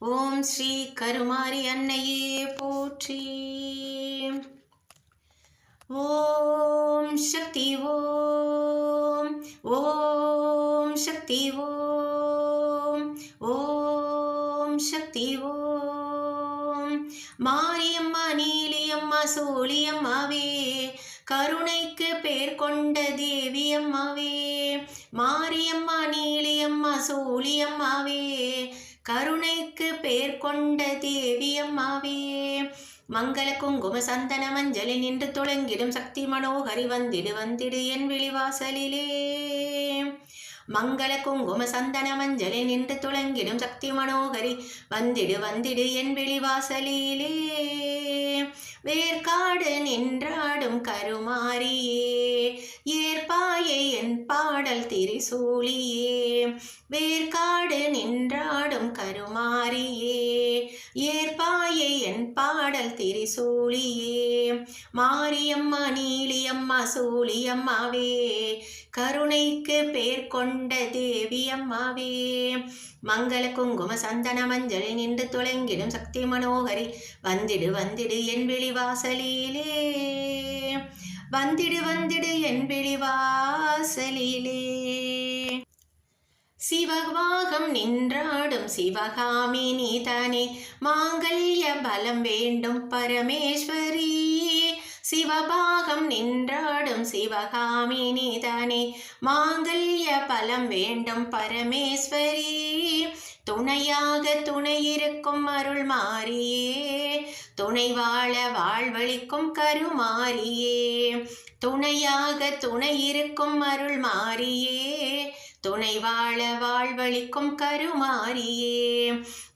ஓம் ஸ்ரீ கருமாரி அன்னையே போற்றி. ஓம் சக்தி ஓம் ஓம் சக்தி ஓம் ஓம் சக்தி ஓம். மாரியம்மா நீலியம்மா சோழியம்மாவே கருணைக்கு பேர் கொண்ட தேவியம்மாவே மாரியம்மா நீலியம்மா சோழியம்மாவே கருணைக்கு பேர் கொண்ட தேவி அம்மாவே மங்கள குங்கும சந்தன மஞ்சளி நின்று துளங்கிடும் சக்தி மனோகரி வந்திடு வந்திடு என் விழிவாசலிலே. மங்கள குங்கும சந்தன மஞ்சளி நின்று துளங்கிடும் சக்தி மனோகரி வந்திடு வந்திடு என் விழிவாசலிலே. வேர்காடு நின்றாடும் கருமாரியே. என் பாடல் திரிசூலியே வேர்காடு நின்றாடும் கருமாரியே ஏற்பாயே என் பாடல் திரிசூலியே மாரியம்மா நீலியம்மா சூலியம்மாவே கருணைக்கு பேர் கொண்ட தேவியம்மாவே. மங்கள குங்கும சந்தன மஞ்சள் நின்று துளங்கிடும் சக்தி மனோகரி வந்திடு வந்திடு என் வெளிவாசலிலே வந்திடு வந்திடு என் விழிவாசலிலே சிவவாகம் நின்றாடும் சிவகாமி நீதானே மாங்கல்ய பலம் வேண்டும் பரமேஸ்வரி. சிவபாகம் நின்றாடும் சிவகாமி நீதானே மாங்கல்ய பலம் வேண்டும் பரமேஸ்வரி. துணையாக துணையிருக்கும் அருள் மாறியே துணை வாழ வாழ்வழிக்கும் கருமாரியே துணையாக துணையிருக்கும் அருள் மாறியே துணை வாழ வாழ்வழிக்கும் கருமாரியே.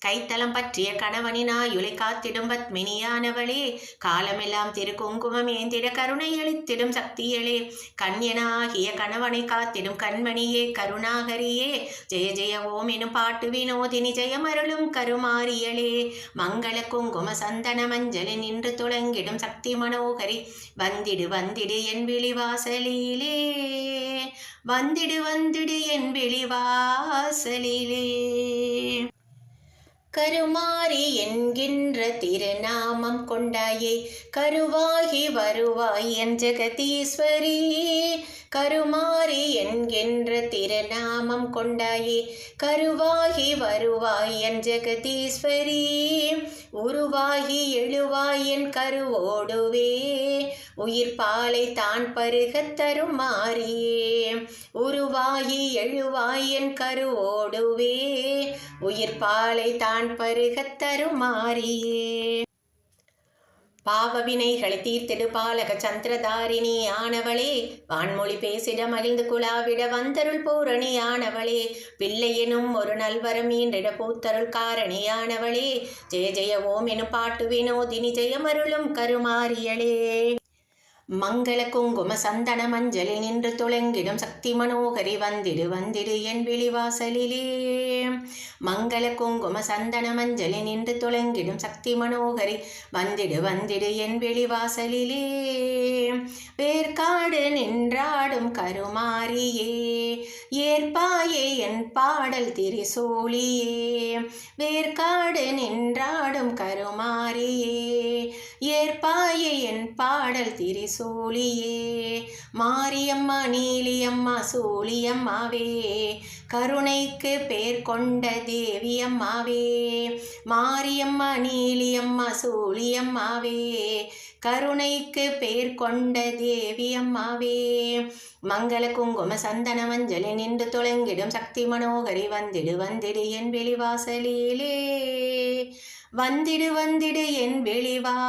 கைத்தலம் பற்றிய கணவனின் காத்திடும் பத்மினியானவளே. காலமெல்லாம் திரு குங்குமம் ஏந்திட கருணை அளித்திடும் சக்தியளே கண்யனாகிய கணவனை காத்திடும் கண்மணியே கருணாகரியே. ஜெய ஜெய ஓம் எனும் பாட்டு வினோதினி ஜெயமருளும் கருமாரியளே. மங்கள குங்கும சந்தன மஞ்சளி நின்று துளங்கிடும் சக்தி மனோகரி. வந்திடு வந்திடு என் விழிவாசலிலே வந்திடு வந்திடு என் வெளிவாசலிலே. கருமாரி என்கின்ற திருநாமம் கொண்டாயே. கருவாகி வருவாய் என் ஜெகதீஸ்வரி. கருமாரி என்கின்ற திருநாமம் கொண்டாயே. கருவாகி வருவாய் என் ஜெகதீஸ்வரி. உருவாகி எழுவாய் என் கருவோடுவே. உயிர் பாலை தான் பருக தருமாறியே. உருவாகி எழுவாய் என் கருவோடுவே. உயிர் பாலை தான் பருகத் தருமாறியே. பாவவினைகளை தீர்த்திடு பாலக சந்திரதாரிணி ஆனவளே வான்மொழி பேசிட மகிழ்ந்து குழாவிட வந்தருள் பூரணி ஆனவளே பிள்ளை எனும் ஒரு நல்வரம் ஈன்றிட பூத்தருள் காரணி ஆனவளே ஜெய ஜெய ஓம் எனும் பாட்டு வினோதினி ஜெயமருளும் கருமாரியளே மங்கள குங்கும சந்தன மஞ்சளில் நின்று துளங்கிடும் சக்தி மனோகரி வந்திடு வந்திடு என் விழிவாசலிலே. மங்கள குங்கும சந்தன மஞ்சளில் நின்று துளங்கிடும் சக்தி மனோகரி வந்திடு வந்திடு என் விழிவாசலிலே. வேர்காடு நின்றாடும் கருமாரியே ஏற்பாயே என் பாடல் திரிசூலியே. வேர்காடு நின்றாடும் கருமாரியே ஏற்பாயே என் பாடல் திரிசூலியே. மாரியம்மா நீலியம்மா சூழியம்மாவே கருணைக்கு பேர் கொண்ட தேவியம்மாவே. மாரியம்மா நீலியம்மா சூழியம்மாவே கருணைக்கு பேர் கொண்ட தேவி அம்மாவே மங்கள குங்கும சந்தன மஞ்சளி நின்று துளங்கிடும் சக்தி மனோகரி வந்திடு வந்திடு என் வெளிவாசலிலே. வந்திடு வந்திடு என் வெளிவாசலிலே.